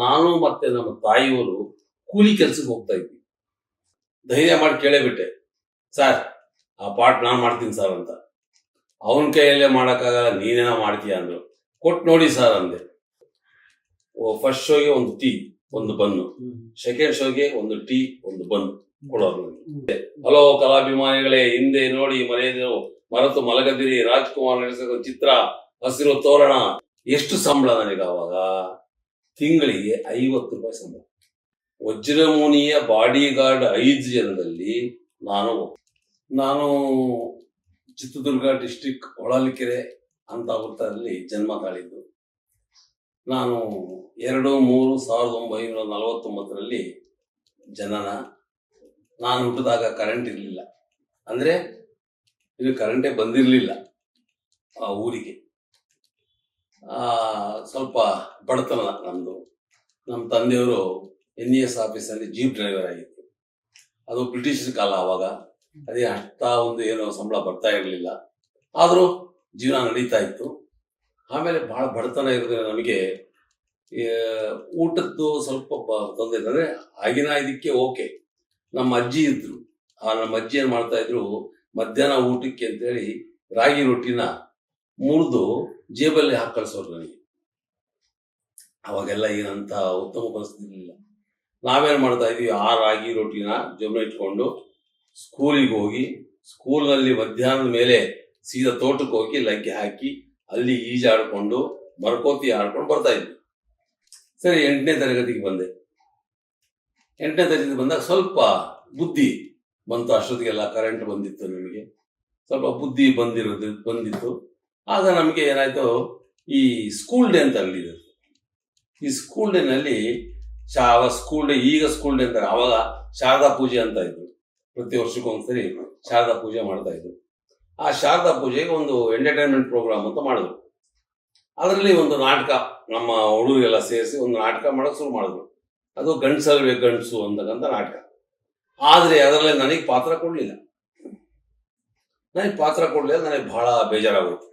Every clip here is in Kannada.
ನಾನು ಮತ್ತೆ ನಮ್ಮ ತಾಯಿಯವರು ಕೂಲಿ ಕೆಲ್ಸಕ್ಕೆ ಹೋಗ್ತಾ ಇದ್ವಿ. ಧೈರ್ಯ ಮಾಡಿ ಕೇಳೇಬಿಟ್ಟೆ, ಸರ್, ಆ ಪಾಠ ನಾನು ಮಾಡ್ತೀನಿ ಸರ್ ಅಂತ. ಅವನ ಕೈಯಲ್ಲೇ ಮಾಡೋಕ್ಕಾಗಲ್ಲ, ನೀನೇನೋ ಮಾಡ್ತೀಯ ಅಂದ್ರು. ಕೊಟ್ಟು ನೋಡಿ ಸರ್ ಅಂದೆ. ಫಸ್ಟ್ ಶೋಗೆ ಒಂದು ಟೀ, ಒಂದು ಬನ್ನು. ಸೆಕೆಂಡ್ ಶೋಗೆ ಒಂದು ಟೀ, ಒಂದು ಬನ್ ಕೊಡೋರು ಹಲೋ ಕಲಾಭಿಮಾನಿಗಳೇ, ಹಿಂದೆ ನೋಡಿ ಮನೆಯದು ಮರೆತು ಮಲಗದಿರಿ. ರಾಜ್ಕುಮಾರ್ ನಡೆಸಿದ ಚಿತ್ರ, ಹಸಿರು ತೋರಣ. ಎಷ್ಟು ಸಂಬಳ ನನಗೆ ಅವಾಗ? ತಿಂಗಳಿಗೆ ಐವತ್ತು ರೂಪಾಯಿ ಸಂಬಳ. ವಜ್ರಮುನಿಯ ಬಾಡಿ ಗಾರ್ಡ್ ಐದು ಜನದಲ್ಲಿ ನಾನು. ನಾನು ಚಿತ್ರದುರ್ಗ ಡಿಸ್ಟಿಕ್ ಹೊಳಲ್ಕೆರೆ ಅಂತ ವೃತ್ತದಲ್ಲಿ ಜನ್ಮ ತಾಳಿದ್ದು. ನಾನು ಎರಡು ಮೂರು ಸಾವಿರದ ಒಂಬೈನೂರ ನಲವತ್ತೊಂಬತ್ತರಲ್ಲಿ ಜನನ. ನಾನು ಹುಟ್ಟಿದಾಗ ಕರೆಂಟ್ ಇರಲಿಲ್ಲ. ಅಂದರೆ ಇದು ಕರೆಂಟೇ ಬಂದಿರಲಿಲ್ಲ ಆ ಊರಿಗೆ. ಸ್ವಲ್ಪ ಬಡತನ ನಮ್ಮದು ನಮ್ಮ ತಂದೆಯವರು ಎನ್ ಇ ಎಸ್ ಆಫೀಸಲ್ಲಿ ಜೀಪ್ ಡ್ರೈವರ್ ಆಗಿತ್ತು ಅದು ಬ್ರಿಟಿಷ್ ಕಾಲ ಆವಾಗ ಅದೇ ಅಷ್ಟ ಒಂದು ಏನೋ ಸಂಬಳ ಬರ್ತಾ ಇರಲಿಲ್ಲ. ಆದರೂ ಜೀವನ ನಡೀತಾ ಇತ್ತು. ಆಮೇಲೆ ಬಹಳ ಬಡತನ ಇರೋದ್ರೆ ನಮಗೆ ಊಟದ್ದು ಸ್ವಲ್ಪ ತೊಂದರೆ ಅಂದ್ರೆ ಆಗಿನ ಇದಕ್ಕೆ ಓಕೆ. ನಮ್ಮ ಅಜ್ಜಿ ಇದ್ರು. ಆ ನಮ್ಮ ಅಜ್ಜಿ ಏನು ಮಾಡ್ತಾ ಇದ್ರು, ಮಧ್ಯಾಹ್ನ ಊಟಕ್ಕೆ ಅಂತೇಳಿ ರಾಗಿ ರೊಟ್ಟಿನ ಮುರಿದು ಜೇಬಲ್ಲಿ ಹಾಕಿ ಕಳಿಸೋರು ನನಗೆ. ಅವಾಗೆಲ್ಲ ಏನಂತ ಉತ್ತಮ ಪರಿಸ್ಥಿತಿ ಇರಲಿಲ್ಲ. ನಾವೇನು ಮಾಡ್ತಾ ಇದ್ವಿ? ಆ ರಾಗಿ ರೊಟ್ಟಿನ ಜೊಮ್ಮೆ ಇಟ್ಕೊಂಡು ಸ್ಕೂಲಿಗೆ ಹೋಗಿ, ಸ್ಕೂಲ್ನಲ್ಲಿ ಮಧ್ಯಾಹ್ನದ ಮೇಲೆ ಸೀದಾ ತೋಟಕ್ಕೆ ಹೋಗಿ ಲಗ್ಗೆ ಹಾಕಿ ಅಲ್ಲಿ ಈಜಾಡ್ಕೊಂಡು ಮರಕೋತಿ ಆಡ್ಕೊಂಡು ಬರ್ತಾ ಇದ್ವಿ. ಸರಿ, ಎಂಟನೇ ತರಗತಿಗೆ ಬಂದೆ. ಎಂಟನೇ ತರಗತಿಗೆ ಬಂದಾಗ ಸ್ವಲ್ಪ ಬುದ್ಧಿ ಬಂತು. ಅಷ್ಟೊತ್ತಿಗೆಲ್ಲ ಕರೆಂಟ್ ಬಂದಿತ್ತು ನಿಮಗೆ. ಸ್ವಲ್ಪ ಬುದ್ಧಿ ಬಂದಿರೋದು, ಬಂದಿತ್ತು. ಆಗ ನಮಗೆ ಏನಾಯ್ತು? ಈ ಸ್ಕೂಲ್ ಡೇ ಅಂತ ಅಲ್ಲಿದೆ ಈ ಸ್ಕೂಲ್ ಡೇನಲ್ಲಿ ಶಾ ಸ್ಕೂಲ್ ಡೇ ಈಗ ಸ್ಕೂಲ್ ಡೇ ಅಂತಾರೆ. ಆವಾಗ ಶಾರದಾ ಪೂಜೆ ಅಂತ ಇದ್ರು. ಪ್ರತಿ ವರ್ಷಕ್ಕೊಂದ್ಸರಿ ಶಾರದಾ ಪೂಜೆ ಮಾಡ್ತಾ ಇದ್ರು. ಆ ಶಾರದಾ ಪೂಜೆಗೆ ಒಂದು ಎಂಟರ್ಟೈನ್ಮೆಂಟ್ ಪ್ರೋಗ್ರಾಮ್ ಅಂತ ಮಾಡಿದ್ರು. ಅದರಲ್ಲಿ ಒಂದು ನಾಟಕ ನಮ್ಮ ಹುಡುಗರೆಲ್ಲ ಸೇರಿಸಿ ಒಂದು ನಾಟಕ ಮಾಡೋಕೆ ಶುರು ಮಾಡಿದ್ರು. ಅದು ಗಂಡ್ಸಲ್ವೇ ಗಂಡಸು ಅಂತಕ್ಕಂಥ ನಾಟಕ. ಆದರೆ ಅದರಲ್ಲಿ ನನಗೆ ಪಾತ್ರ ಕೊಡಲಿಲ್ಲ. ನನಗೆ ಪಾತ್ರ ಕೊಡಲಿಲ್ಲ, ನನಗೆ ಬಹಳ ಬೇಜಾರಾಗೋಯ್ತು.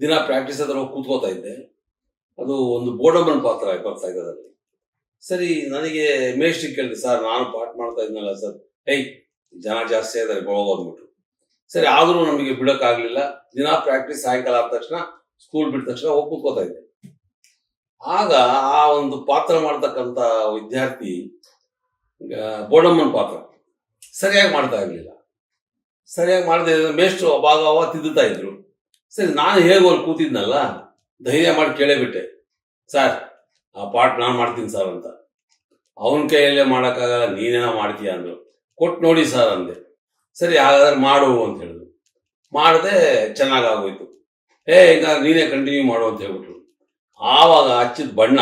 ದಿನ ಪ್ರಾಕ್ಟೀಸ್ ಹತ್ರ ಹೋಗಿ ಕೂತ್ಕೋತಾ ಇದ್ದೆ. ಅದು ಒಂದು ಬೋಡಮ್ಮನ ಪಾತ್ರ ಬರ್ತಾ ಇದೆ ಅದರಲ್ಲಿ. ಸರಿ, ನನಗೆ ಮೇಷ್ಟ್ರಿಗೆ ಕೇಳಿದೆ, ಸರ್, ನಾನು ಪಾಠ ಮಾಡ್ತಾ ಇದ್ನಲ್ಲ ಸರ್. ಏಯ್, ಜನ ಜಾಸ್ತಿ ಇದ್ದಾರೆ ಹೋಗೋದ್ಬಿಟ್ರು ಸರಿ, ಆದರೂ ನಮಗೆ ಬಿಡೋಕ್ಕಾಗಲಿಲ್ಲ. ದಿನ ಪ್ರಾಕ್ಟೀಸ್ ಸಾಯಂಕಾಲ ಆದ ತಕ್ಷಣ ಸ್ಕೂಲ್ ಬಿಟ್ಟ ತಕ್ಷಣ ಹೋಗಿ ಕೂತ್ಕೋತಾ ಇದ್ದೆ. ಆಗ ಆ ಒಂದು ಪಾತ್ರ ಮಾಡ್ತಕ್ಕಂಥ ವಿದ್ಯಾರ್ಥಿ ಬೋಡಮ್ಮನ ಪಾತ್ರ, ಸರಿಯಾಗಿ ಮಾಡ್ತಾ ಇರಲಿಲ್ಲ. ಸರಿಯಾಗಿ ಮಾಡದೆ ಮೇಷ್ಟ್ರು ಅವಾಗ ಅವಾಗ ತಿದ್ದುತ್ತಾ ಇದ್ರು. ಸರಿ, ನಾನು ಹೇಗೋ ಅಲ್ಲಿ ಕೂತಿದ್ನಲ್ಲ, ಧೈರ್ಯ ಮಾಡಿ ಕೇಳೇಬಿಟ್ಟೆ. ಸರ್, ಆ ಪಾಠ ನಾನು ಮಾಡ್ತೀನಿ ಸರ್ ಅಂತ. ಅವನ ಕೈಯಲ್ಲೇ ಮಾಡೋಕ್ಕಾಗಲ್ಲ, ನೀನೇನೋ ಮಾಡ್ತೀಯ ಅಂದ್ರು. ಕೊಟ್ಟು ನೋಡಿ ಸರ್ ಅಂದೆ. ಸರಿ, ಹಾಗಾದ್ರೆ ಮಾಡು ಅಂತ ಹೇಳಿದ್ರು. ಮಾಡಿದೆ ಚೆನ್ನಾಗಾಗೋಯ್ತು. ಏ ಈಗ ನೀನೇ ಕಂಟಿನ್ಯೂ ಮಾಡು ಅಂತ ಹೇಳ್ಬಿಟ್ರು. ಆವಾಗ ಹಚ್ಚಿದ ಬಣ್ಣ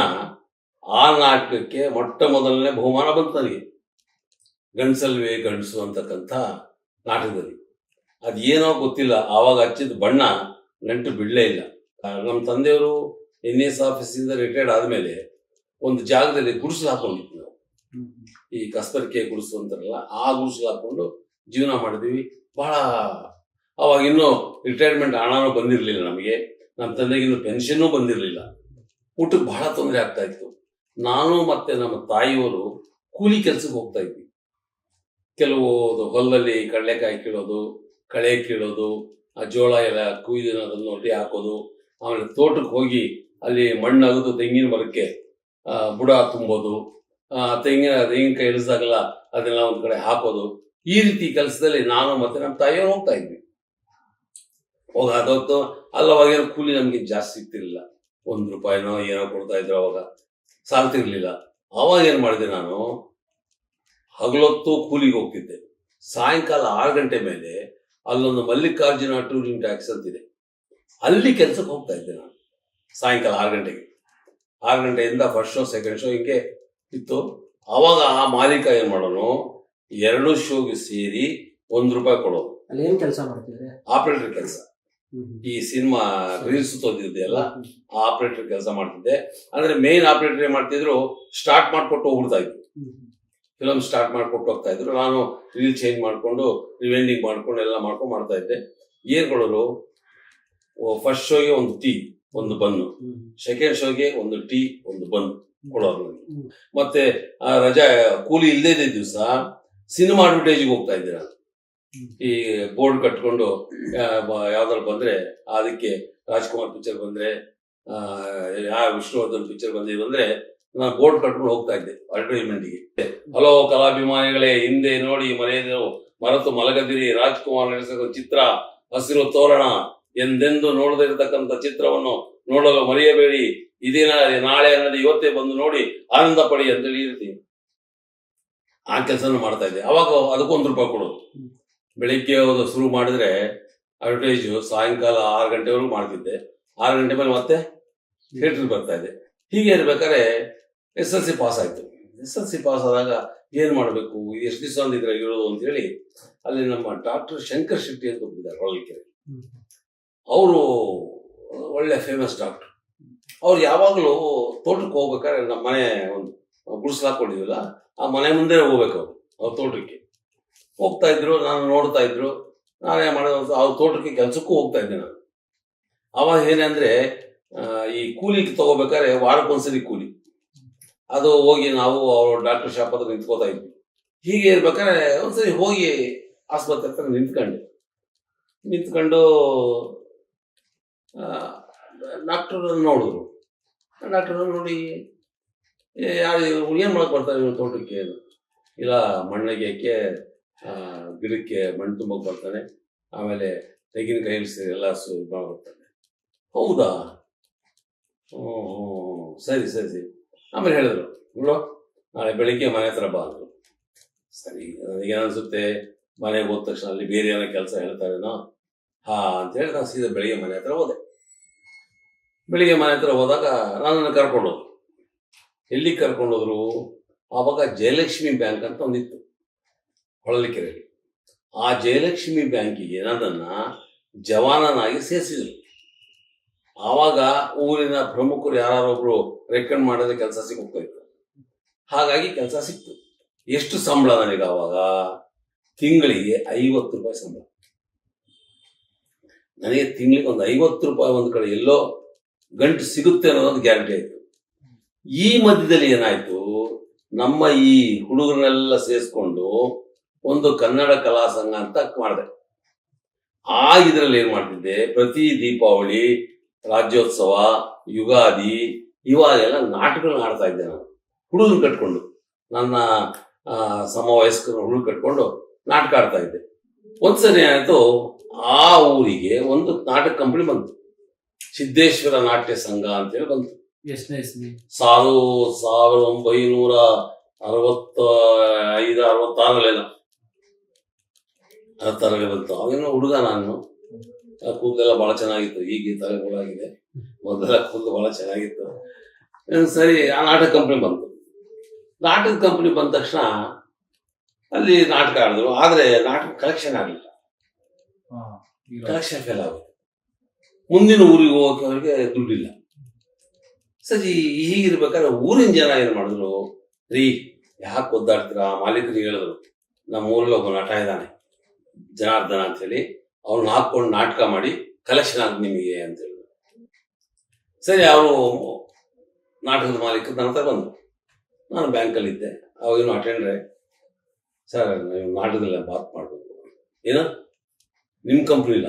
ಆ ನಾಟಕಕ್ಕೆ ಮೊಟ್ಟ ಮೊದಲನೇ ಬಹುಮಾನ ಬಂತು ನನಗೆ. ಗಂಡಸಲ್ವೇ ಗಂಡಸು ಅಂತಕ್ಕಂಥ ನಾಟಕದಲ್ಲಿ. ಅದೇನೋ ಗೊತ್ತಿಲ್ಲ. ಆವಾಗ ಹಚ್ಚಿದ ಬಣ್ಣ ನೆಂಟು ಬಿಡಲೇ ಇಲ್ಲ. ನಮ್ಮ ತಂದೆಯವರು ಎನ್ ಎಸ್ ಆಫೀಸಿಂದ ರಿಟೈರ್ಡ್ ಆದಮೇಲೆ ಒಂದು ಜಾಗದಲ್ಲಿ ಗುಡಿಸಲು ಹಾಕೊಂಡಿದ್ವಿ ನಾವು. ಈ ಕಸ್ತರಿಕೆ ಗುಡಿಸು ಅಂತಾರಲ್ಲ, ಆ ಗುಡಿಸಲು ಹಾಕೊಂಡು ಜೀವನ ಮಾಡಿದ್ವಿ. ಬಹಳ ಅವಾಗ ಇನ್ನೂ ರಿಟೈರ್ಮೆಂಟ್ ಹಣನೂ ಬಂದಿರಲಿಲ್ಲ ನಮಗೆ. ನಮ್ಮ ತಂದೆಗೆ ಇನ್ನು ಪೆನ್ಷನ್ನೂ ಬಂದಿರಲಿಲ್ಲ. ಊಟಕ್ಕೆ ಬಹಳ ತೊಂದರೆ ಆಗ್ತಾ ಇತ್ತು. ನಾನು ಮತ್ತೆ ನಮ್ಮ ತಾಯಿಯವರು ಕೂಲಿ ಕೆಲಸಕ್ಕೆ ಹೋಗ್ತಾ ಇದ್ವಿ. ಕೆಲವು ಹೊಲದಲ್ಲಿ ಕಡಲೆಕಾಯಿ ಕೀಳೋದು, ಕಳೆ ಕೀಳೋದು ಆ ಜೋಳ ಎಲ್ಲ ಕುಯ್ದು ಅದನ್ನು ಒಟ್ಟಿ ಹಾಕೋದು, ಆಮೇಲೆ ತೋಟಕ್ಕೆ ಹೋಗಿ ಅಲ್ಲಿ ಮಣ್ಣು ಅಗದು ತೆಂಗಿನ ಮರಕ್ಕೆ ಬುಡ ತುಂಬೋದು ತೆಂಗಿನ ತೆಂಗಿನಕಾಯಿ ಇಳಿಸಾಗಲ್ಲ ಅದನ್ನೆಲ್ಲ ಒಂದು ಕಡೆ ಹಾಕೋದು. ಈ ರೀತಿ ಕೆಲಸದಲ್ಲಿ ನಾನು ಮತ್ತೆ ನಮ್ಮ ತಾಯಿಯವರು ಹೋಗ್ತಾ ಇದ್ವಿ. ಹೋಗ ಅದೊತ್ತು ಅಲ್ಲವಾಗೇನು ಕೂಲಿ ನಮಗೆ ಜಾಸ್ತಿ ಸಿಗ್ತಿರ್ಲಿಲ್ಲ ಒಂದು ರೂಪಾಯಿನೋ ಏನೋ ಕೊಡ್ತಾ ಇದ್ರು ಅವಾಗ. ಸಾಲ್ತಿರ್ಲಿಲ್ಲ. ಅವಾಗ ಏನ್ ಮಾಡಿದೆ ನಾನು? ಹಗಲೊತ್ತು ಕೂಲಿಗೆ ಹೋಗ್ತಿದ್ದೆ. ಸಾಯಂಕಾಲ ಆರು ಗಂಟೆ ಮೇಲೆ ಅಲ್ಲೊಂದು ಮಲ್ಲಿಕಾರ್ಜುನ ಟೂರಿಂಗ್ ಟ್ಯಾಕ್ಸ್ ಅಂತಿದೆ ಅಲ್ಲಿ ಕೆಲಸಕ್ಕೆ ಹೋಗ್ತಾ ಇದ್ದೆ ನಾನು. ಸಾಯಂಕಾಲ ಆರು ಗಂಟೆಗೆ. ಆರು ಗಂಟೆಯಿಂದ ಫಸ್ಟ್ ಶೋ ಸೆಕೆಂಡ್ ಶೋ ಹಿಂಗೆ ಇತ್ತು. ಅವಾಗ ಆ ಮಾಲೀಕ ಏನ್ ಮಾಡೋನು ಎರಡು ಶೋಗೆ ಸೇರಿ ಒಂದ್ ರೂಪಾಯಿ ಕೊಡೋದು. ಅಲ್ಲಿ ಏನ್ ಕೆಲಸ ಮಾಡ್ತಿದ್ರೆ? ಆಪರೇಟರ್ ಕೆಲಸ. ಈ ಸಿನಿಮಾ ರೀಲ್ಸ್ ತೊಂದಿದೆಯಲ್ಲ ಆಪರೇಟರ್ ಕೆಲಸ ಮಾಡ್ತಿದ್ದೆ. ಅಂದ್ರೆ ಮೇನ್ ಆಪರೇಟರ್ ಏನ್ ಮಾಡ್ತಿದ್ರು ಸ್ಟಾರ್ಟ್ ಮಾಡ್ಕೊಟ್ಟು ಹೋಗ್ಬಿಡ್ತಾ ಇದ್ರು. ಫಿಲಮ್ ಸ್ಟಾರ್ಟ್ ಮಾಡ್ಕೊಟ್ಟು ಹೋಗ್ತಾ ಇದ್ರು. ನಾನು ರೀಲ್ ಚೇಂಜ್ ಮಾಡ್ಕೊಂಡು ರಿವೆಂಡಿಂಗ್ ಮಾಡ್ಕೊಂಡು ಎಲ್ಲ ಮಾಡ್ಕೊಂಡು ಮಾಡ್ತಾ ಇದ್ದೆ. ಏನ್ ಕೊಡೋರು ಫಸ್ಟ್ ಶೋಗೆ ಒಂದು ಟೀ ಒಂದು ಬನ್ನು. ಸೆಕೆಂಡ್ ಶೋಗೆ ಒಂದು ಟೀ ಒಂದು ಬನ್ ಕೊಡೋರು. ಮತ್ತೆ ಆ ರಜಾ ಕೂಲಿ ಇಲ್ಲದೇ ದಿವಸ ಸಿನಿಮಾ ಅಡ್ವರ್ಟೈಸ್ಗೆ ಹೋಗ್ತಾ ಇದ್ದೆ ನಾನು. ಈ ಬೋರ್ಡ್ ಕಟ್ಕೊಂಡು ಯಾವ್ದಾದ್ರು ಬಂದ್ರೆ ಅದಕ್ಕೆ ರಾಜ್ಕುಮಾರ್ ಪಿಕ್ಚರ್ ಬಂದ್ರೆ ಆ, ಯಾವ ವಿಷ್ಣುವರ್ಧನ್ ಪಿಕ್ಚರ್ ಬಂದ್ರೆ ನಾನು ಬೋರ್ಡ್ ಕಟ್ಕೊಂಡು ಹೋಗ್ತಾ ಇದ್ದೆ ಅಡ್ವರ್ಟೈಸ್ಮೆಂಟ್ಗೆ ಹಲೋ ಕಲಾಭಿಮಾನಿಗಳೇ ಹಿಂದೆ ನೋಡಿ ಮನೆಯನ್ನು ಮರೆತು ಮಲಗದಿರಿ, ರಾಜ್ಕುಮಾರ್ ನಡೆಸಿದ ಚಿತ್ರ, ಹಸಿರು ತೋರಣ ಎಂದೆಂದು ನೋಡದೇ ಇರತಕ್ಕಂತ ಚಿತ್ರವನ್ನು ನೋಡಲು ಮರೆಯಬೇಡಿ. ಇದಿನ ನಾಳೆ ಅನ್ನೋದು ಇವತ್ತೇ ಬಂದು ನೋಡಿ ಆನಂದ ಪಡಿ ಅಂತ ಇರ್ತೀನಿ ಆ ಕೆಲಸನ ಮಾಡ್ತಾ ಇದ್ದೆ. ಅವಾಗ ಅದಕ್ಕೊಂದು ರೂಪಾಯಿ ಕೊಡೋದು. ಬೆಳಿಗ್ಗೆ ಶುರು ಮಾಡಿದ್ರೆ ಅಡ್ವರ್ಟೈಸ್ ಸಾಯಂಕಾಲ ಆರು ಗಂಟೆವರೆಗೂ ಮಾಡ್ತಿದ್ದೆ. ಆರು ಗಂಟೆ ಮೇಲೆ ಮತ್ತೆ ಥಿಯೇಟರ್ ಬರ್ತಾ ಇದೆ ಹೀಗೆ ಇರ್ಬೇಕಾದ್ರೆ ಎಸ್ ಎಲ್ ಸಿ ಪಾಸ್ ಆಯ್ತು. ಎಸ್ ಎಲ್ ಸಿ ಪಾಸ್ ಆದಾಗ ಏನ್ ಮಾಡಬೇಕು? ಎಷ್ಟು ದಿವಸ ಅಂದಿದ್ರೆ ಇರೋದು ಅಂತ ಹೇಳಿ ಅಲ್ಲಿ ನಮ್ಮ ಡಾಕ್ಟರ್ ಶಂಕರ್ ಶೆಟ್ಟಿ ಅಂತ ಒಬ್ಬಿದ್ದಾರೆ ಹೊಳಲ್ಕೆರೆ. ಅವರು ಒಳ್ಳೆ ಫೇಮಸ್ ಡಾಕ್ಟರ್ ಅವ್ರು ಯಾವಾಗಲೂ ತೋಟಕ್ಕೆ ಹೋಗ್ಬೇಕಾದ್ರೆ ನಮ್ಮ ಮನೆ ಒಂದು ಗುಡಿಸ್ಲು ಹಾಕೊಂಡಿದ್ವಲ್ಲ, ಆ ಮನೆ ಮುಂದೆ ಹೋಗ್ಬೇಕು ಅವ್ರು, ಅವ್ರ ತೋಟಕ್ಕೆ. ಹೋಗ್ತಾ ಇದ್ರು, ನಾನು ನೋಡ್ತಾ ಇದ್ರು. ನಾನೇ ಮಾಡೋದು ಅವ್ರ ತೋಟಕ್ಕೆ ಕೆಲಸಕ್ಕೂ ಹೋಗ್ತಾ ಇದ್ದೆ ನಾನು. ಅವಾಗ ಏನಂದ್ರೆ ಈ ಕೂಲಿ ತಗೋಬೇಕಾದ್ರೆ ವಾರಕ್ಕೊಂದ್ಸರಿ ಕೂಲಿ. ಅದು ಹೋಗಿ ನಾವು ಅವ್ರ ಡಾಕ್ಟರ್ ಶಾಪ್ ಹತ್ರ ನಿಂತ್ಕೋತಾ ಇದ್ವಿ. ಹೀಗೆ ಇರ್ಬೇಕಾದ್ರೆ ಒಂದ್ಸರಿ ಹೋಗಿ ಆಸ್ಪತ್ರೆ ಹತ್ರ ನಿಂತ್ಕೊಂಡು. ನಿಂತ್ಕೊಂಡು ಡಾಕ್ಟರ್ ನೋಡಿದ್ರು. ಡಾಕ್ಟರ್ ನೋಡಿ "ಏ, ಯಾರು ಏನು ಮಾಡಕ್ ಬರ್ತಾರೆ ಇವ್ನು ತೋಟಕ್ಕೆ? ಇಲ್ಲ ಮಣ್ಣಿಗೆ ಗಿಡಕ್ಕೆ ಮಣ್ಣು ತುಂಬಕ್ಕೆ ಬರ್ತಾನೆ. ಆಮೇಲೆ ತೆಂಗಿನಕಾಯಿ ಇಳಿಸಿ ಎಲ್ಲ ಸು ಬರ್ತಾನೆ ಹೌದಾ? ಹ್ಞೂ ಸರಿ ಸರಿ ಸರಿ. ಆಮೇಲೆ ಹೇಳಿದ್ರು ನೋಡು ನಾಳೆ ಬೆಳಿಗ್ಗೆ ಮನೆ ಹತ್ರ ಬಾ ಅಂದ್ರು. ಸರಿ ನನಗೇನು ಅನ್ಸುತ್ತೆ ಮನೆಗೆ ಹೋದ ತಕ್ಷಣ ಅಲ್ಲಿ ಬೇರೆ ಏನೋ ಕೆಲಸ ಹೇಳ್ತಾರೇನೋ, ಹಾ ಅಂತ ಹೇಳಿ ನಾನು ಸೀದಾ ಬೆಳಿಗ್ಗೆ ಮನೆ ಹತ್ರ ಹೋದೆ. ಬೆಳಿಗ್ಗೆ ಮನೆ ಹತ್ರ ಹೋದಾಗ ನನ್ನನ್ನು ಕರ್ಕೊಂಡು ಹೋದ್ರು. ಎಲ್ಲಿ ಕರ್ಕೊಂಡು ಹೋದ್ರು? ಆವಾಗ ಜಯಲಕ್ಷ್ಮಿ ಬ್ಯಾಂಕ್ ಅಂತ ಒಂದಿತ್ತು ಹೊಳಲಿಕೆರೆಯಲ್ಲಿ ಆ ಜಯಲಕ್ಷ್ಮಿ ಬ್ಯಾಂಕಿಗೆ ನನ್ನನ್ನು ಜವಾನನಾಗಿ ಸೇರಿಸಿದ್ರು. ಆವಾಗ ಊರಿನ ಪ್ರಮುಖರು ಯಾರೊಬ್ರು ರೆಕಮೆಂಡ್ ಮಾಡಿದ್ರೆ ಕೆಲಸ ಇತ್ತು. ಹಾಗಾಗಿ ಕೆಲಸ ಸಿಕ್ತು. ಎಷ್ಟು ಸಂಬಳ ನನಗೆ ಆವಾಗ? ತಿಂಗಳಿಗೆ ಐವತ್ತು ರೂಪಾಯಿ ಸಂಬಳ. ನನಗೆ ತಿಂಗಳಿಗೆ ಒಂದು ಐವತ್ತು ರೂಪಾಯಿ ಒಂದು ಕಡೆ ಎಲ್ಲೋ ಗಂಟು ಸಿಗುತ್ತೆ ಅನ್ನೋದೊಂದು ಗ್ಯಾರಂಟಿ ಆಯ್ತು. ಈ ಮಧ್ಯದಲ್ಲಿ ಏನಾಯ್ತು? ನಮ್ಮ ಈ ಹುಡುಗರನ್ನೆಲ್ಲ ಸೇರಿಸ್ಕೊಂಡು ಒಂದು ಕನ್ನಡ ಕಲಾ ಸಂಘ ಅಂತ ಮಾಡಿದೆ. ಆ ಇದರಲ್ಲಿ ಏನ್ ಮಾಡ್ತಿದ್ದೆ? ಪ್ರತಿ ದೀಪಾವಳಿ ರಾಜ್ಯೋತ್ಸವ ಯುಗಾದಿ ಇವಾಗೆಲ್ಲ ನಾಟಕಗಳನ್ನ ಆಡ್ತಾ ಇದ್ದೆ ನಾನು. ಹುಡುಗರು ಕಟ್ಕೊಂಡು ನನ್ನ ಸಮವಯಸ್ಕರು ಹುಡುಗರು ಕಟ್ಕೊಂಡು ನಾಟಕ ಆಡ್ತಾ ಇದ್ದೆ. ಒಂದ್ಸರಿ ಏನಾಯ್ತು ಆ ಊರಿಗೆ ಒಂದು ನಾಟಕ ಕಂಪನಿ ಬಂತು. ಸಿದ್ದೇಶ್ವರ ನಾಟ್ಯ ಸಂಘ ಅಂತೇಳಿ ಬಂತು. ಎಷ್ಟನೇ ಇಸ್ವಿ? ಸಾವಿರ ಸಾವಿರದ ಒಂಬೈನೂರ ಅರವತ್ತ ಐದು ಅರವತ್ತಾರಲ್ಲೇನ ಅರವತ್ತಾರಲ್ಲಿ ಬಂತು. ಅವೇನೋ ಹುಡುಗ ನಾನು. ಕೂದಲೆಲ್ಲ ಬಹಳ ಚೆನ್ನಾಗಿತ್ತು ಈಗ ತಲೆ ಮೊದಲ ಕೂದಲು ಬಹಳ ಚೆನ್ನಾಗಿತ್ತು. ಸರಿ ಆ ನಾಟಕ ಕಂಪ್ನಿ ಬಂತು. ನಾಟಕ ಕಂಪ್ನಿ ಬಂದ ತಕ್ಷಣ ಅಲ್ಲಿ ನಾಟಕ ಆಡಿದ್ರು. ಆದ್ರೆ ನಾಟಕ ಕಲೆಕ್ಷನ್ ಆಗಲಿಲ್ಲ. ಕಲೆಕ್ಷನ್ ಫೇಲ್ ಆಗುತ್ತೆ ಮುಂದಿನ ಊರಿಗೆ ಹೋಗೋಕೆ ಅವ್ರಿಗೆ ದುಡ್ಡಿಲ್ಲ ಸರಿ ಹೀಗಿರ್ಬೇಕಾದ್ರೆ ಊರಿನ ಜನ ಏನ್ ಮಾಡಿದ್ರು? ರೀ ಯಾಕೆ ಒದ್ದಾಡ್ತೀರಾ? ಮಾಲೀಕರು ಹೇಳಿದ್ರು ನಮ್ಮ ಊರಲ್ಲಿ ಒಬ್ಬ ನಟ ಇದ್ದಾನೆ ಜನಾರ್ದನ ಅಂತ ಹೇಳಿ. ಅವ್ರನ್ನ ಹಾಕೊಂಡು ನಾಟಕ ಮಾಡಿ ಕಲೆಕ್ಷನ್ ಆಗ ನಿಮಗೆ ಅಂತ ಹೇಳಿದ್ರು ಸರಿ, ಅವರು ನಾಟಕದ ಮಾಲೀಕ ನನ್ನ ಹತ್ರ ಬಂದ್ರು. ನಾನು ಬ್ಯಾಂಕಲ್ಲಿ ಇದ್ದೆ. ಅವಾಗೇನು ಅಟೆಂಡ್ರೆ ಸರ್, ನೀವು ನಾಟಕದಲ್ಲ ಬಾತ್ ಮಾಡಬೇಕು. ಏನು? ನಿಮ್ಮ ಕಂಪ್ನಿಲ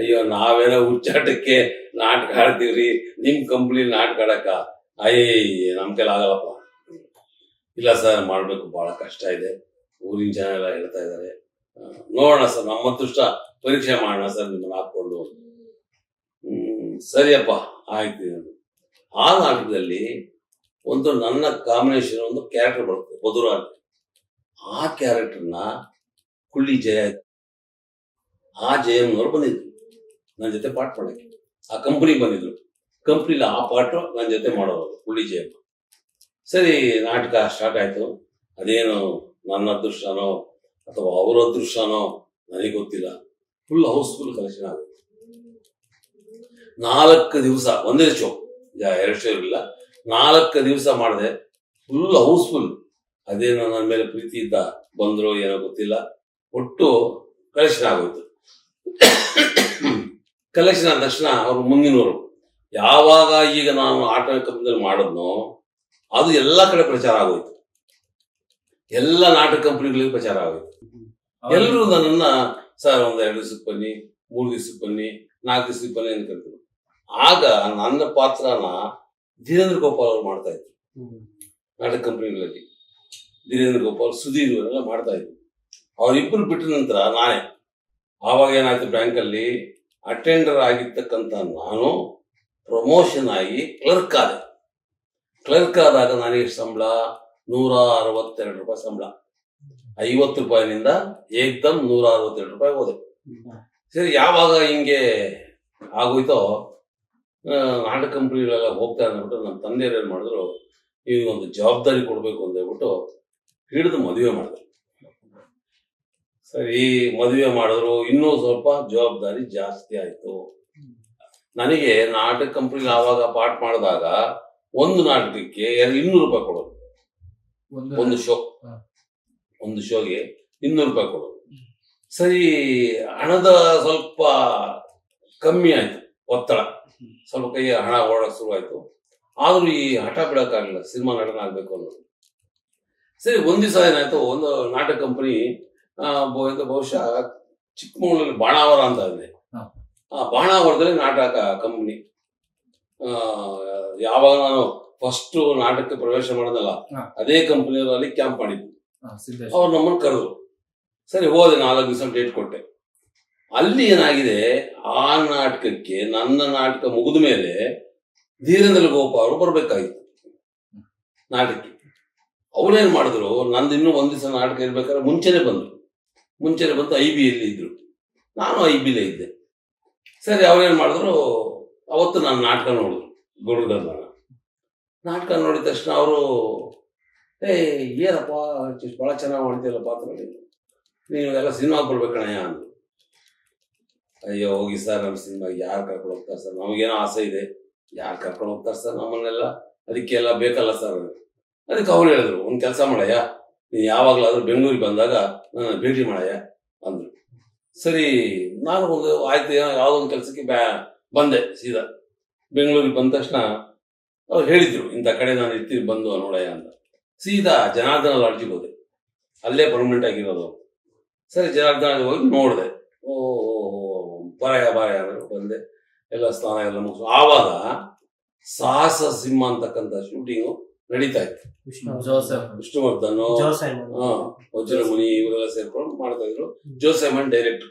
ಅಯ್ಯೋ ನಾವೇನೋ ಹುಚ್ಚಾಟಕ್ಕೆ ನಾಟಕ ಆಡ್ತೀವ್ರಿ. ನಿಮ್ಮ ಕಂಪ್ನಿ ನಾಟಕ ಆಡಕ್ಕ. ಅಯ್ಯ ನಮ್ ಕೈಲಿ ಆಗಲ್ಲಪ್ಪ ಇಲ್ಲ ಸರ್ ಮಾಡಬೇಕು ಬಹಳ ಕಷ್ಟ ಇದೆ ಊರಿನ ಜನ ಎಲ್ಲ ಹೇಳ್ತಾ ಇದ್ದಾರೆ ನೋಡೋಣ ಸರ್, ನಮ್ಮ ಅದೃಷ್ಟ ಪರೀಕ್ಷೆ ಮಾಡೋಣ ಸರ್, ನಿಮ್ಮನ್ನ ಹಾಕೊಂಡು ಹ್ಮ್, ಸರಿಯಪ್ಪ, ಆಯ್ತು. ಆ ನಾಟಕದಲ್ಲಿ ಒಂದು ನನ್ನ ಕಾಂಬಿನೇಷನ್ ಒಂದು ಕ್ಯಾರೆಕ್ಟರ್ ಬರುತ್ತೆ ಮಧುರ ಅಂತ ಆ ಕ್ಯಾರೆಕ್ಟರ್ನ ಕುಳ್ಳಿ ಜಯ ಆ ಜಯಮ್ನವ್ರು ಬಂದಿದ್ರು ನನ್ನ ಜೊತೆ ಪಾಠ ಮಾಡಕ್ಕೆ ಆ ಕಂಪ್ನಿಗೆ ಬಂದಿದ್ರು. ಕಂಪ್ನಿಲಿ ಆ ಪಾಠ ನನ್ನ ಜೊತೆ ಮಾಡೋರು, ಕುಳ್ಳಿ ಜಯಮ್ಮ. ಸರಿ, ನಾಟಕ ಸ್ಟಾರ್ಟ್ ಆಯ್ತು. ಅದೇನು ನನ್ನ ಅದೃಷ್ಟನೋ ಅಥವಾ ಅವರ ಅದೃಷ್ಟನೋ ನನಗೆ ಗೊತ್ತಿಲ್ಲ. ಫುಲ್ ಹೌಸ್ಫುಲ್ ಕಲೆಕ್ಷನ್ ಆಗುತ್ತೆ. ನಾಲ್ಕು ದಿವಸ, ಒಂದೇ ಶೋ ಎರಡು ಶೋ ಇರಲಿಲ್ಲ. ನಾಲ್ಕು ದಿವಸ ಮಾಡಿದೆ. ಫುಲ್ ಹೌಸ್ಫುಲ್ ಅದೇನೋ ನನ್ನ ಮೇಲೆ ಪ್ರೀತಿ ಇದ್ದ, ಬಂದ್ರು ಏನೋ ಗೊತ್ತಿಲ್ಲ. ಒಟ್ಟು ಕಲೆಕ್ಷನ್ ಆಗೋಯ್ತು. ಕಲೆಕ್ಷನ್ ಆದ ತಕ್ಷಣ ಅವರು ಮುಂದಿನವರು. ಯಾವಾಗ ಈಗ ನಾನು ಆಟ ಕಂಪನಿಯಲ್ಲಿ ಮಾಡಿದ್ನೋ, ಅದು ಎಲ್ಲ ಕಡೆ ಪ್ರಚಾರ ಆಗೋಯ್ತು. ಎಲ್ಲ ನಾಟಕ ಕಂಪನಿಗಳಿಗೆ ಪ್ರಚಾರ ಆಗೋಯ್ತು. ಎಲ್ಲರೂ ನನ್ನನ್ನ ಸರ್ ಒಂದ್ ಎರಡು ದಿವಸಕ್ಕೆ ಬನ್ನಿ ಮೂರು ದಿವಸಕ್ಕೆ ಬನ್ನಿ ನಾಲ್ಕು ದಿವಸಕ್ಕೆ ಬನ್ನಿ ಅಂತ ಕರಿದ್ರು ಆಗ ನನ್ನ ಪಾತ್ರನ ಧೀರೇಂದ್ರ ಗೋಪಾಲ್ ಅವ್ರು ಮಾಡ್ತಾ ಇದ್ರು. ನಾಟಕ ಕಂಪನಿಗಳಲ್ಲಿ. ಧೀರೇಂದ್ರ ಗೋಪಾಲ್ ಸುಧೀರ್ ಇವರೆಲ್ಲ ಮಾಡ್ತಾ ಇದ್ರು. ಅವರಿಬ್ಬರು ಬಿಟ್ಟ ನಂತರ ನಾನೇ. ಆವಾಗ ಏನಾಯ್ತು ಬ್ಯಾಂಕಲ್ಲಿ ಅಟೆಂಡರ್ ಆಗಿರ್ತಕ್ಕಂಥ ನಾನು ಪ್ರಮೋಷನ್ ಆಗಿ ಕ್ಲರ್ಕ್ ಆದೆ. ಕ್ಲರ್ಕ್ ಆದಾಗ ನನಗೆ ಸಂಬಳ ನೂರ ಅರವತ್ತೆರಡು ರೂಪಾಯಿ ಸಂಬಳ. ಐವತ್ತು ರೂಪಾಯಿನಿಂದ ಏಕ್ದಮ್ ನೂರ ಅರವತ್ತೆರಡು ರೂಪಾಯಿ ಹೋದೆ. ಸರಿ, ಯಾವಾಗ ಹಿಂಗೆ ಆಗೋಯ್ತೋ ನಾಟಕ ಕಂಪ್ನಿಗಳೆಲ್ಲ ಹೋಗ್ತಾ ಅಂದ್ಬಿಟ್ಟು ನಮ್ಮ ತಂದೆಯವ್ರು ಏನು ಮಾಡಿದ್ರು ಒಂದು ಜವಾಬ್ದಾರಿ ಕೊಡಬೇಕು ಅಂತ ಹೇಳ್ಬಿಟ್ಟು ಹಿಡಿದು ಮದುವೆ ಮಾಡಿದ್ರು. ಸರಿ, ಮದುವೆ ಮಾಡಿದ್ರು, ಇನ್ನೂ ಸ್ವಲ್ಪ ಜವಾಬ್ದಾರಿ ಜಾಸ್ತಿ ಆಯ್ತು. ನನಗೆ ನಾಟಕ ಕಂಪ್ನಿಲಿ ಆವಾಗ ಪಾಠ ಮಾಡಿದಾಗ ಒಂದು ನಾಟಕಕ್ಕೆ ಎರಡು ಇನ್ನೂರು ರೂಪಾಯಿ ಕೊಡೋದು. ಒಂದು ಶೋ. ಒಂದು ಶೋಗೆ ಇನ್ನೂರು ರೂಪಾಯಿ ಕೊಡೋದು. ಸರಿ ಹಣದ ಸ್ವಲ್ಪ ಕಮ್ಮಿ ಆಯ್ತು ಒತ್ತಡ. ಸ್ವಲ್ಪ ಕೈ ಹಣ ಓಡಕ್ ಆಯ್ತು ಆದ್ರೂ ಈ ಹಠ ಬಿಡಕ್ಕಾಗಲಿಲ್ಲ ಸಿನಿಮಾ ನಟನ ಆಗ್ಬೇಕು ಅನ್ನೋದು. ಸರಿ ಒಂದ್ ದಿವಸ ಏನಾಯ್ತು ಒಂದು ನಾಟಕ ಕಂಪನಿ ಬಹುಶಃ ಚಿಕ್ಕಮಗಳೂರಲ್ಲಿ ಬಾಣಾವರ ಅಂತ ಇದೆ. ಆ ಬಾಣಾವರದಲ್ಲಿ ನಾಟಕ ಕಂಪನಿ ಯಾವಾಗ ನಾನು ಫಸ್ಟ್ ನಾಟಕಕ್ಕೆ ಪ್ರವೇಶ ಮಾಡೋದಲ್ಲ ಅದೇ ಕಂಪನಿಯವರು ಅಲ್ಲಿ ಕ್ಯಾಂಪ್ ಮಾಡಿದ್ರು ಸಿದ್ದೇಶ್. ಅವ್ರು ನಮ್ಮನ್ನು ಕರೆದ್ರು. ಸರಿ ಹೋದೆ ನಾಲ್ಕು ದಿವಸ ಡೇಟ್ ಕೊಟ್ಟೆ. ಅಲ್ಲಿ ಏನಾಗಿದೆ ಆ ನಾಟಕಕ್ಕೆ ನನ್ನ ನಾಟಕ ಮುಗಿದ ಮೇಲೆ ಧೀರೇಂದ್ರ ಗೋಪ ಅವರು ಬರ್ಬೇಕಾಗಿತ್ತು ನಾಟಕಕ್ಕೆ. ಅವ್ರೇನ್ ಮಾಡಿದ್ರು ನಂದು ಇನ್ನೂ ಒಂದ್ ದಿವಸ ನಾಟಕ ಇರ್ಬೇಕಾದ್ರೆ ಮುಂಚೆನೆ ಬಂದ್ರು. ಮುಂಚೆನೆ ಬಂದು ಐ ಬಿ ಅಲ್ಲಿ ಇದ್ರು. ನಾನು ಐ ಬಿಲೇ ಇದ್ದೆ. ಸರಿ ಅವ್ರೇನ್ ಮಾಡಿದ್ರು ಅವತ್ತು ನಾನು ನಾಟಕ ನೋಡಿದ್ರು ಗುರುಗಲ್ಲ ನಾಟಕ ನೋಡಿದ ತಕ್ಷಣ ಅವರು ಏ ಏನಪ್ಪ ಭಾಳ ಚೆನ್ನಾಗಿ ಮಾಡ್ತೀಯಲ್ಲ ಪಾತ್ರದಲ್ಲಿ? ನೀನು ಎಲ್ಲ ಸಿನಿಮಾಗೆ ಕೊಡ್ಬೇಕಣಯ್ಯ ಅಂದರು. ಅಯ್ಯೋ, ಹೋಗಿ ಸರ್ ನಮ್ಮ ಸಿನಿಮಾಗೆ ಯಾರು ಕರ್ಕೊಂಡು ಹೋಗ್ತಾರೆ ಸರ್ ನಮಗೇನೋ ಆಸೆ ಇದೆ. ಯಾರು ಕರ್ಕೊಂಡು ಹೋಗ್ತಾರೆ ಸರ್ ನಮ್ಮನ್ನೆಲ್ಲ? ಅದಕ್ಕೆಲ್ಲ ಬೇಕಲ್ಲ ಸರ್ ಅದಕ್ಕೆ ಅವ್ರು ಹೇಳಿದ್ರು, ಒಂದು ಕೆಲಸ ಮಾಡಯ್ಯ. ನೀನು ಯಾವಾಗಲಾದರೂ ಬೆಂಗಳೂರಿಗೆ ಬಂದಾಗ ನಾನು ಭೇಟಿ ಮಾಡಯ್ಯ ಅಂದರು. ಸರಿ, ನಾನು ಒಂದು, ಆಯ್ತು ಯಾವುದೋ ಒಂದು ಕೆಲಸಕ್ಕೆ ಬ್ಯಾ, ಬಂದೆ ಸೀದಾ. ಬೆಂಗಳೂರಿಗೆ ಬಂದ ತಕ್ಷಣ ಅವ್ರು ಹೇಳಿದ್ರು ಇಂಥ ಕಡೆ ನಾನು ಇರ್ತೀನಿ ಬಂದು ನೋಡಯ್ಯ ಅಂತ. ಸೀದಾ ಜನಾರ್ದನ ಲಾಡ್ಜಿಗೆ ಹೋದೆ. ಅಲ್ಲೇ ಪರ್ಮನೆಂಟ್ ಆಗಿರೋದು. ಸರಿ ಜನಾರ್ದನ ಹೋಗಿ ನೋಡಿದೆ. ಓ ಬಾರಯ್ಯ ಬಾರಯ್ಯ ಅಂದ್ರು ಬಂದೆ. ಎಲ್ಲ ಸ್ನಾನ ಎಲ್ಲ ಮುಗಿಸು ಆವಾಗ ಸಾಹಸ ಸಿಂಹ ಅಂತಕ್ಕಂಥ ಶೂಟಿಂಗು ನಡೀತಾ ಇತ್ತು. ಜೋಸೆಫ್. ವಿಷ್ಣುವರ್ಧನ್ ವಜ್ರ ವಜ್ರಮುನಿ ಇವರೆಲ್ಲ ಸೇರ್ಕೊಂಡು ಮಾಡ್ತಾ ಇದ್ರು. ಜೋಸೆಮನ್ ಡೈರೆಕ್ಟರ್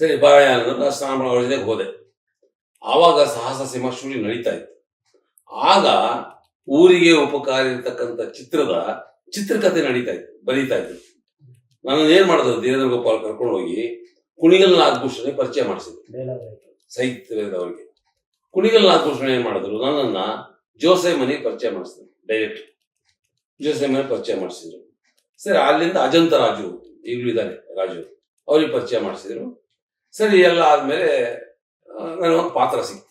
ಸರಿ ಬಾರಯ್ಯ ಅಂದ್ರೆ ನಾನು ಸ್ನಾನ ಮಾಡೋ ಹೋದೆ. ಆವಾಗ ಸಾಹಸ ಸಿಂಹ ಶೂಟಿಂಗ್ ನಡೀತಾ ಇತ್ತು. ಆಗ ಊರಿಗೆ ಉಪಕಾರ ಇರತಕ್ಕಂಥ ಚಿತ್ರದ ಚಿತ್ರಕಥೆ ನಡೀತಾ ಇತ್ತು, ಬರೀತಾ ಇದ್ರು ನಾನು ಏನ್ ಮಾಡಿದ್ರು ಧೀರೇಂದ್ರ ಗೋಪಾಲ್ ಕರ್ಕೊಂಡು ಹೋಗಿ ಕುಣಿಗಲ್ ನಾಗಭೂಷಣೆ ಪರಿಚಯ ಮಾಡಿಸಿದ್ರು. ಸಾಹಿತ್ಯದವರಿಗೆ ಕುಣಿಗಲ್ ನಾಗಭೂಷಣ ಏನ್ ಮಾಡಿದ್ರು, ನನ್ನನ್ನ ಜೋಸೆ ಮನೆಗೆ ಪರಿಚಯ ಮಾಡಿಸಿದ್ರು ಡೈರೆಕ್ಟ್ ಜೋಸೆ ಮನೆ ಪರಿಚಯ ಮಾಡಿಸಿದ್ರು. ಸರಿ, ಅಲ್ಲಿಂದ ಅಜಂತ ರಾಜು, ಈಗಲೂ ಇದ್ದಾರೆ ರಾಜು, ಅವ್ರಿಗೆ ಪರಿಚಯ ಮಾಡಿಸಿದ್ರು. ಸರಿ, ಎಲ್ಲ ಆದ್ಮೇಲೆ ನನಗೊಂದು ಪಾತ್ರ ಸಿಕ್ತು.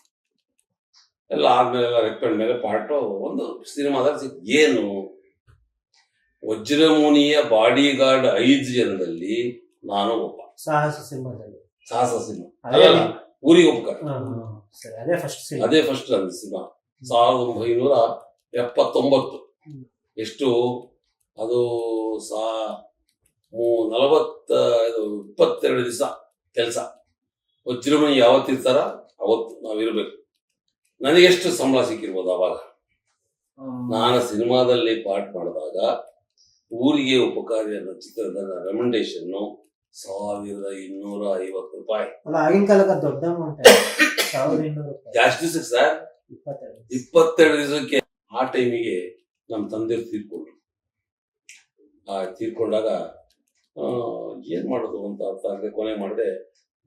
ಎಲ್ಲ ಆದ್ಮೇಲೆ ಎಲ್ಲ ರೆಕ್ಕಂಡ ಮೇಲೆ ಪಾರ್ಟ್. ಒಂದು ಸಿನಿಮಾದಲ್ಲಿ ಸಿಕ್ತು. ಏನು? ವಜ್ರಮುನಿಯ ಬಾಡಿ ಗಾರ್ಡ್ ಐದು ಜನದಲ್ಲಿ ನಾನು ಒಬ್ಬ. ಸಾಹಸ ಸಿನಿಮಾದಲ್ಲಿ. ಸಾಹಸ ಸಿನಿಮಾ. ಅಲ್ಲ. ಊರಿಗೆ ಒಬ್ಬ ಅದೇ ಫಸ್ಟ್ ಅದೇ ಫಸ್ಟ್ ನನ್ನ ಸಿನಿಮಾ. ಸಾವಿರದ ಒಂಬೈನೂರ ಎಪ್ಪತ್ತೊಂಬತ್ತು. ಎಷ್ಟು? ಅದು ಸಾ ನಲವತ್ತ ಇದು ಇಪ್ಪತ್ತೆರಡು ದಿವಸ ಕೆಲಸ. ವಜ್ರಮಣಿ ಯಾವತ್ತಿರ್ತಾರ? ಅವತ್ತು ನಾವಿರ್ಬೇಕು. ನನಗೆಷ್ಟು ಸಂಬಳ ಸಿಕ್ಕಿರ್ಬೋದು ಅವಾಗ. ನಾನು ಸಿನಿಮಾದಲ್ಲಿ ಪಾಠ ಮಾಡಿದಾಗ ಊರಿಗೆ ಉಪಕಾರಿ ಅನ್ನೋ ಚಿತ್ರದ ರೆಕಮೆಂಡೇಶನ್ ಸಾವಿರದ ಇನ್ನೂರ ಐವತ್ತು ರೂಪಾಯಿ. ಆಗಿನ ಕಾಲಕ್ಕೆ ದೊಡ್ಡ ಜಾಸ್ತಿ ದಿವಸಕ್ಕೆ ಸರ್? ಇಪ್ಪತ್ತೆರಡು. ದಿವಸಕ್ಕೆ ಆ ಟೈಮಿಗೆ ನಮ್ಮ ತಂದೆ ತೀರ್ಕೊಂಡ್ರು. ಆ ತೀರ್ಕೊಂಡಾಗ ಏನ್ ಮಾಡೋದು ಅಂತ ಅರ್ಥ ಆಗದೆ ಕೊನೆ ಮಾಡದೆ.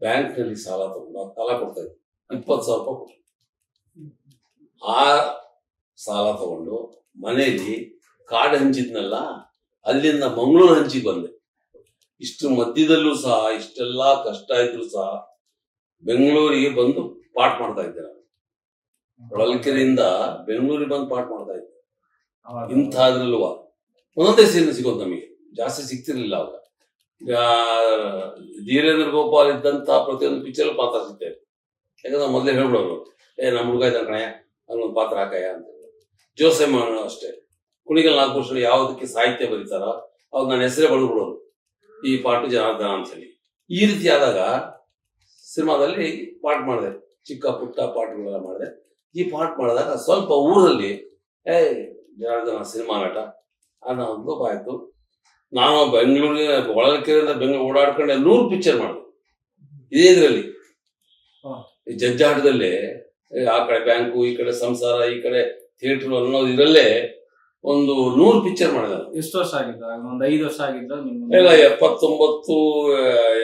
ಬ್ಯಾಂಕ್ನಲ್ಲಿ ಸಾಲ ತಗೊಂಡು ಸಾಲ ಕೊಡ್ತಾ ಇದ್ರು ಇಪ್ಪತ್ತು ಸಾವಿರ ರೂಪಾಯಿ ಕೊಟ್ಟರು. ಆ ಸಾಲ ತಗೊಂಡು ಮನೆಯಲ್ಲಿ ಕಾಡು ಹಂಚಿದ್ನಲ್ಲ ಅಲ್ಲಿಂದ ಮಂಗಳೂರು ಹಂಚಿಗೆ ಬಂದೆ. ಇಷ್ಟು ಮಧ್ಯದಲ್ಲೂ ಸಹ ಇಷ್ಟೆಲ್ಲ ಕಷ್ಟ ಇದ್ರು ಸಹ ಬೆಂಗಳೂರಿಗೆ ಬಂದು ಪಾಠ ಮಾಡ್ತಾ ಇದ್ದೆ ನಾನು. ಹೊಳಲ್ಕೆರೆಯಿಂದ ಬೆಂಗಳೂರಿಗೆ ಬಂದು ಪಾಠ ಮಾಡ್ತಾ ಇದ್ದೆ. ಇಂಥದ್ರಲ್ವ ಒಂದೊಂದೇ ಸೀನ್ ಸಿಗೋದು ನಮಗೆ. ಜಾಸ್ತಿ ಸಿಗ್ತಿರ್ಲಿಲ್ಲ ಅವಾಗ. ಧೀರೇಂದ್ರ ಗೋಪಾಲ್ ಇದ್ದಂತ ಪ್ರತಿಯೊಂದು ಪಿಕ್ಚರ್ ಪಾತ್ರ ಸಿಗ್ತೇವೆ ಯಾಕಂದ್ರೆ ಮೊದಲೇ ಹೇಳ್ಬಿಡೋರು ಏ ನಮ್ಮ ಹುಡುಗ ಇದ್ದಾನೆ ಕಣಯ್ಯ. ಅವ್ನೊಂದು ಪಾತ್ರ ಹಾಕಯ್ಯ ಅಂತ ಜೋಸೆಮ್ಮ ಅಷ್ಟೇ. ಕುಣಿಗಲ್ ನಾಗಭೂಷಣ ಯಾವುದಕ್ಕೆ ಸಾಹಿತ್ಯ ಬರೀತಾರೋ ಅವ್ರು ನನ್ನ ಹೆಸರೇ ಬಳ್ಬಿಡೋರು ಈ ಪಾಟು ಜನಾರ್ದನ ಅಂತ ಹೇಳಿ. ಈ ರೀತಿ ಆದಾಗ ಸಿನಿಮಾದಲ್ಲಿ ಪಾಠ ಮಾಡಿದೆ. ಚಿಕ್ಕ ಪುಟ್ಟ ಪಾಠಗಳೆಲ್ಲ ಮಾಡಿದೆ. ಈ ಪಾಠ ಮಾಡಿದಾಗ ಸ್ವಲ್ಪ ಊರಲ್ಲಿ ಏ ಜನಾರ್ದನ ಸಿನಿಮಾ ನಟ ಅನ್ನೋ ಒಂದು ಆಯಿತು. ನಾನು ಬೆಂಗಳೂರಿನ ಹೊಳಲ್ಕೆರೆಯಿಂದ ಬೆಂಗಳೂರು ಓಡಾಡ್ಕೊಂಡೆ ನೂರು ಪಿಕ್ಚರ್ ಮಾಡಿದೆ. ಇದೇ ಇದರಲ್ಲಿ. ಜಜ್ಜಾಟದಲ್ಲಿ ಆ ಕಡೆ ಬ್ಯಾಂಕು ಈ ಕಡೆ ಸಂಸಾರ ಈ ಕಡೆ ಥಿಯೇಟರ್ ಅನ್ನೋದು ಇದರಲ್ಲೇ ಒಂದು ನೂರು ಪಿಕ್ಚರ್ ಮಾಡಿದ. ಎಷ್ಟು ವರ್ಷ ಆಗಿದ್ದ? ಒಂದು ಐದು ವರ್ಷ ಆಗಿದ್ದ ಇಲ್ಲ ಎಪ್ಪತ್ತೊಂಬತ್ತು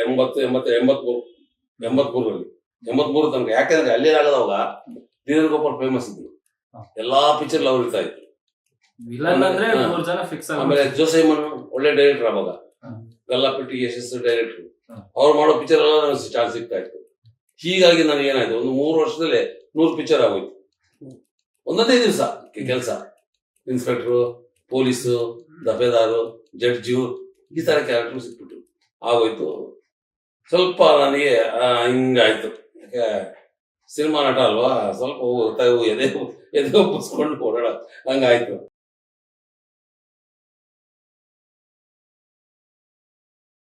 ಎಂಬತ್ತು ಎಂಬತ್ತು ಎಂಬತ್ಮೂರು ಎಂಬತ್ಮೂರಲ್ಲಿ ಎಂಬತ್ಮೂರು ತನಕ. ಯಾಕಂದ್ರೆ ಅಲ್ಲಿ ಆಗದವಾಗ ಧೀರನ್ ಗೋಪಾಲ್ ಫೇಮಸ್ ಇದ್ರು. ಎಲ್ಲಾ ಪಿಕ್ಚರ್ ಅವ್ರು ಇರ್ತಾ ಇದ್ರು. ಆಮೇಲೆ ಜೋಸೈಮನ್ ಒಳ್ಳೆ ಡೈರೆಕ್ಟರ್ ಅವಾಗ. ಗಲ್ಲಾಪೆಟ್ಟಿ ಯಶಸ್ಸು ಡೈರೆಕ್ಟರ್. ಅವ್ರು ಮಾಡೋ ಪಿಕ್ಚರ್ ಎಲ್ಲ ಚಾನ್ಸ್ ಸಿಗ್ತಾ ಇತ್ತು. ಹೀಗಾಗಿ ನನಗೆ ಏನಾಯ್ತು ಒಂದು ಮೂರು ವರ್ಷದಲ್ಲೇ ನೂರು ಪಿಕ್ಚರ್ ಆಗೋಯ್ತು. ಒಂದೊಂದೇ ದಿವಸ ಕೆಲಸ. ಇನ್ಸ್ಪೆಕ್ಟ್ರು ಪೊಲೀಸು ದಫೇದಾರು ಜಡ್ಜು ಈ ತರ ಕ್ಯಾರೆಕ್ಟರ್ ಸಿಕ್ಬಿಟ್ರು ಆಗೋಯ್ತು. ಸ್ವಲ್ಪ ನನಗೆ ಹಿಂಗಾಯ್ತು. ಯಾಕೆ ಸಿನಿಮಾ ನಟ ಅಲ್ವಾ? ಸ್ವಲ್ಪ ಎದೆ ಎದೆ ಒಪ್ಪಿಸ್ಕೊಂಡು ಓಡಾಡ ಹಂಗಾಯ್ತು.